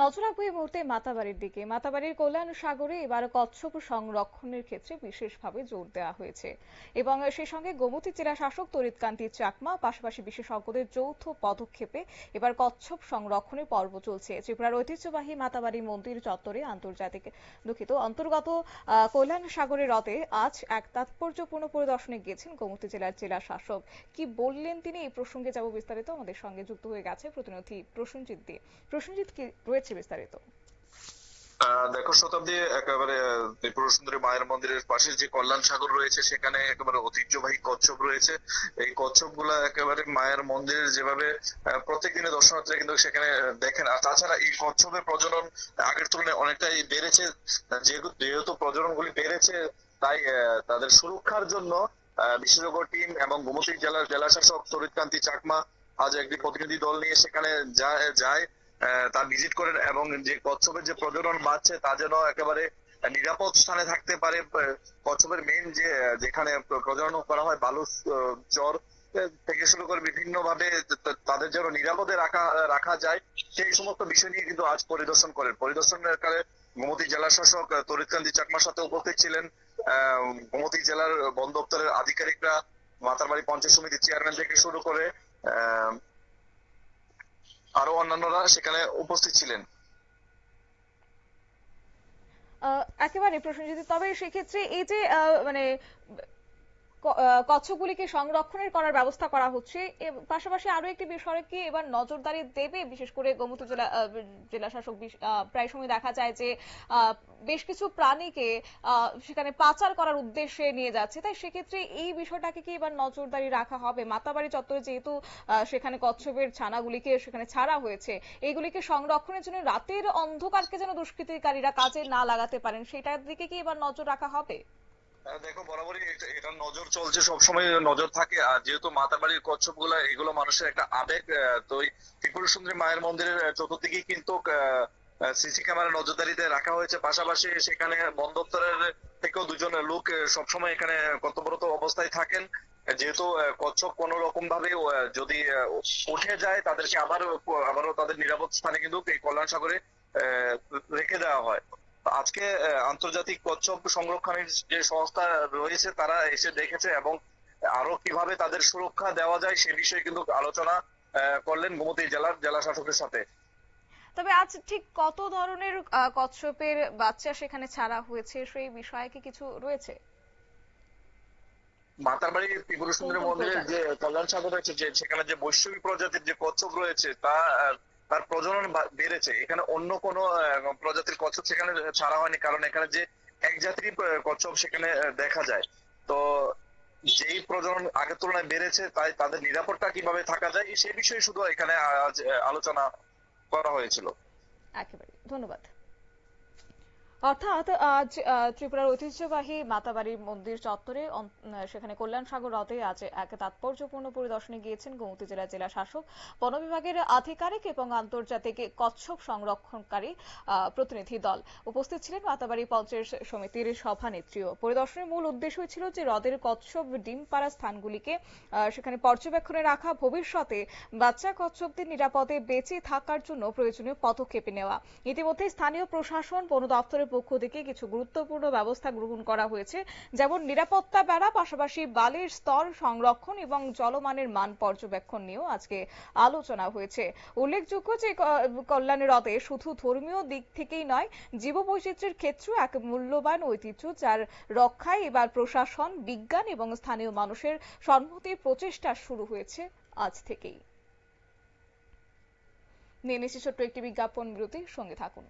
নজর রাখব এই মুহূর্তে মাতাবাড়ির দিকে। মাতাবাড়ির কল্যাণ সাগরে এবার কচ্ছপ সংরক্ষণের ক্ষেত্রে বিশেষভাবে জোর দেওয়া হয়েছে। এবং সেই সঙ্গে গোমতী জেলা শাসক তরিৎকান্তি চাকমা, পাশাপাশি বিশেষজ্ঞদের যৌথ পদক্ষেপে এবার কচ্ছপ সংরক্ষণের পর্ব চলছে। ত্রিপুরার ঐতিহ্যবাহী মাতাবাড়ি মন্দির চত্বরে আন্তর্জাতিক দুঃখিত অন্তর্গত কল্যাণ সাগরের হ্রদে আজ এক তাৎপর্যপূর্ণ পরিদর্শনে গিয়েছেন গোমতী জেলার জেলা শাসক। কি বললেন তিনি? এই প্রসঙ্গে যাব বিস্তারিত। আমাদের সঙ্গে যুক্ত হয়ে গেছে প্রতিনিধি প্রসেনজিৎ দিয়ে প্রসেনজিৎ কি রয়েছে? বিস্তারিত। আহ দেখো শতাব্দী একেবারে ত্রিপুরা সুন্দরী মায়ের মন্দিরের পাশে যে কল্যাণ সাগর রয়েছে সেখানে একেবারে ঐতিহ্যবাহী কচ্ছপ রয়েছে। এই কচ্ছপগুলা একেবারে মায়ের মন্দিরের যেভাবে আহ, প্রত্যেকদিনে দর্শনার্থীরা কিন্তু সেখানে দেখেন। আর তাছাড়া এই কচ্ছপের প্রজনন আগের তুলনায় অনেকটাই বেড়েছে। যেহেতু প্রজনন গুলি বেড়েছে তাই তাদের সুরক্ষার জন্য বিশেষজ্ঞ টিম এবং গোমতী জেলার জেলা শাসক তরিৎকান্তি চাকমা আজ একটি প্রতিনিধি দল নিয়ে সেখানে যায়। তা ভিজিট করেন এবং যে কচ্ছপের যে প্রজনন বাড়ছে তা যেন একেবারে নিরাপদ স্থানে থাকতে পারে। কচ্ছপের মেইন যে যেখানে প্রজনন করা হয় বালু চর থেকে শুরু করে বিভিন্ন ভাবে তাদের যেন নিরাপদে রাখা রাখা যায় সেই সমস্ত বিষয় নিয়ে কিন্তু আজ পরিদর্শন করেন। পরিদর্শনের কালে গোমতী জেলা শাসক আহ, তরিৎকান্তি চাকমার সাথে উপস্থিত ছিলেন। গোমতী জেলার বন দপ্তরের আধিকারিকরা মাতারবাড়ি পঞ্চায়েত সমিতির চেয়ারম্যান থেকে শুরু করে আরও অন্যান্যরা সেখানে উপস্থিত ছিলেন। একেবারে যদি তবে সেক্ষেত্রে এই যে মানে কচ্ছপগুলিকে সংরক্ষণের করার ব্যবস্থা করা হচ্ছে। পাশাপাশি আরও একটি বিষয় কি এবার নজরদারি দেবে বিশেষ করে গোমতী জেলা আহ, জেলা শাসক প্রায় সময় দেখা যায় যে বেশ কিছু প্রাণীকে সেখানে পাচার করার উদ্দেশ্যে নিয়ে যাচ্ছে। তাই সেক্ষেত্রে এই বিষয়টাকে কি এবার নজরদারি রাখা হবে? মাতাবাড়ি চত্বরে যেহেতু সেখানে কচ্ছপের ছানাগুলিকে সেখানে ছাড়া হয়েছে এইগুলিকে সংরক্ষণের জন্য রাতের অন্ধকারকে যেন দুষ্কৃতিকারীরা কাজে না লাগাতে পারেন সেটার দিকে কি এবার নজর রাখা হবে? দেখো, বরাবরই এটা- নজর চলছে সবসময়, নজর থাকে। আর যেহেতু মাতাবাড়ির কচ্ছপগুলা, এগুলো মানুষের একটা আবেগ তো ত্রিপুরা সুন্দরী মায়ের মন্দিরের চতুর্দিকে কিন্তু সিসি ক্যামেরা নজরদারিতে রাখা হয়েছে। পাশাপাশি সেখানে বন দপ্তরের থেকেও দুজন লোক সবসময় এখানে কর্তব্যরত অবস্থায় থাকেন। যেহেতু কচ্ছপ কোন রকম ভাবে যদি উঠে যায়, তাদেরকে আবার আবারও তাদের নিরাপদ স্থানে কিন্তু এই কল্যাণ সাগরে রেখে দেওয়া হয়। আজকে আন্তর্জাতিক কচ্ছপ সংরক্ষণের যে সংস্থা রয়েছে তারা এসে দেখেছে এবং আরও কীভাবে তাদের সুরক্ষা দেওয়া যায় সে বিষয়ে কিন্তু আলোচনা করলেন গোমতী জেলার জেলা শাসকের সাথে। তবে আজ ঠিক কত ধরনের কচ্ছপের বাচ্চা সেখানে ছাড়া হয়েছে সেই বিষয়ে কি কিছু রয়েছে? মাতারবাড়ি ত্রিপুরা সুন্দরী মন্দিরের যে কল্যাণ সাগর রয়েছে যে সেখানে যে বৈশ্বী প্রজাতির যে কচ্ছপ রয়েছে তা তার প্রজনন বেড়েছে। এখানে অন্য কোন প্রজাতির কচ্ছপ সেখানে ছাড়া হয়নি, কারণ এখানে যে এক জাতির কচ্ছপ সেখানে দেখা যায়। তো যেই প্রজনন আগের তুলনায় বেড়েছে, তাই তাদের নিরাপত্তা কীভাবে থাকা যায়, সে বিষয়ে শুধু এখানে আজ আলোচনা করা হয়েছিল। একেবারে ধন্যবাদ। অর্থাৎ আজ ত্রিপুরার ঐতিহ্যবাহী মাতাবাড়ির মন্দির চত্বরে সেখানে কল্যাণ সাগর হ্রদে আজ এক তাৎপর্যপূর্ণ পরিদর্শনে গিয়েছেন গোমতী জেলা জেলা শাসক, বন বিভাগের আধিকারিক এবং আন্তর্জাতিক কচ্ছপ সংরক্ষণকারী প্রতিনিধি দল। উপস্থিত ছিলেন মাতাবাড়ি পঞ্চায়েত সমিতির সভানেত্রীও পরিদর্শনের মূল উদ্দেশ্য ছিল যে হ্রদের কচ্ছপ ডিম পাড়া স্থানগুলিকে সেখানে পর্যবেক্ষণে রাখা, ভবিষ্যতে বাচ্চা কচ্ছপদের নিরাপদে বেঁচে থাকার জন্য প্রয়োজনীয় পদক্ষেপে নেওয়া। ইতিমধ্যে স্থানীয় প্রশাসন, বন দপ্তরের পক্ষ থেকে কিছু গুরুত্বপূর্ণ ব্যবস্থা গ্রহণ করা হয়েছে, যেমন নিরাপত্তা বেড়া, পাশাপাশি বালির স্তর সংরক্ষণ এবং জলমানের মান পর্যবেক্ষণ নিয়েও আজকে আলোচনা হয়েছে। উল্লেখযোগ্য যে কল্যাণী হ্রদে শুধু ধর্মীয় দিক থেকেই নয়, জীববৈচিত্র্যের ক্ষেত্রেও এক মূল্যবান ঐতিহ্য যার রক্ষায় এবার প্রশাসন, বিজ্ঞান এবং স্থানীয় মানুষের সম্মতির প্রচেষ্টা শুরু হয়েছে আজ থেকেই। নিয়ে নিচ্ছি ছোট্ট একটি বিজ্ঞাপন বিরতির, সঙ্গে থাকুন।